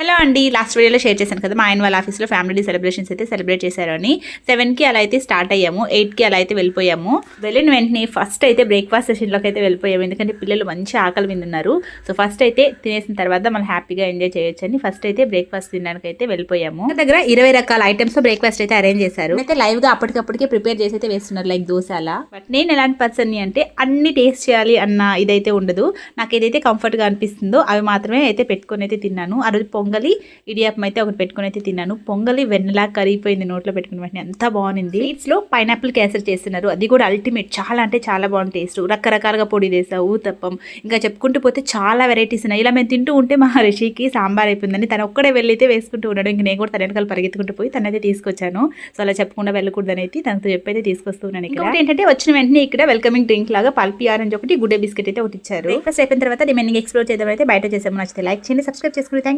Hello అండి last వీడియోలో share చేశాను కదా మా ఆయన వాళ్ళ ఆఫీస్లో ఫ్యామిలీ సెలబ్రేషన్స్ అయితే సెలబ్రేట్ చేశారని. సెవెన్కి అలా అయితే స్టార్ట్ అయ్యాము ఎయిట్కి అలా అయితే వెళ్ళిపోయాము. వెళ్ళిన వెంటనే ఫస్ట్ అయితే బ్రేక్ఫాస్ట్ సెషన్లోకి అయితే వెళ్ళిపోయాము ఎందుకంటే పిల్లలు మంచి ఆకలి మీద ఉన్నారు సో ఫస్ట్ అయితే తినేసిన తర్వాత మనం హ్యాపీగా ఎంజాయ్ చేయొచ్చు అని ఫస్ట్ అయితే బ్రేక్ఫాస్ట్ తినడానికి అయితే వెళ్ళిపోయాము. మా దగ్గర ఇరవై రకాల ఐటమ్స్ బ్రేక్ఫాస్ట్ అయితే అరేంజ్ చేశారు. అయితే లైవ్గా అప్పటికప్పటికే ప్రిపేర్ చేసి అయితే వేస్తున్నారు లైక్ దోశ అలా బట్ నేను ఎలాంటి పర్సన్ అంటే అన్ని టేస్ట్ చేయాలి అన్న ఇదైతే ఉండదు. నాకు ఏదైతే కంఫర్ట్గా అనిపిస్తుందో అవి మాత్రమే అయితే పెట్టుకొని అయితే తిన్నాను. ఆ రోజు పొంగలి. ఇడియాపం అయితే ఒకటి పెట్టుకొని అయితే తిన్నాను. పొంగలి వెన్నెలా కరిగిపోయింది నోట్లో పెట్టుకుని వెంటనే అంత బాగుంది స్వీట్స్లో పైనాపిల్ కేసరి చేస్తున్నారు. అది కూడా అల్టిమేట్ చాలా అంటే చాలా బాగుంది టేస్ట్ రకరకాలుగా పొడి వేసా ఊతప్పం. ఇంకా చెప్పుకుంటూ పోతే చాలా వెరైటీస్ ఉన్నాయి. ఇలా మేము తింటూ ఉంటే మా రిషికి సాంబార్ అయిపోయిందని తను ఒక్కడే వెళ్ళి అయితే వేసుకుంటూ ఉన్నాడు ఇంక నేను కూడా తన వెనకాల పరిగెత్తుకుంటూ పోయి తనైతే తీసుకొచ్చాను. సో అలా చెప్పకుండా వెళ్ళకూడదని అయితే తనతో చెప్పైతే తీసుకొస్తున్నాను ఇక్కడ. ఏంటంటే వచ్చిన వెంటనే ఇక్కడ వెల్కమింగ్ డ్రింక్ లాగా పల్పి ఆరెంజ్ ఒకటి గుడ్డే బిస్కెట్ అయితే ఒకటి ఇచ్చారు. ఫస్ట్ అయిపోయిన తర్వాత రిమైనింగ్ ఎక్స్ప్లోర్ చేద్దాం అయితే బయట చేసాము. నచ్చితే లైక్ చేయండి సబ్స్క్రైబ్ చేసుకుని థ్యాంక్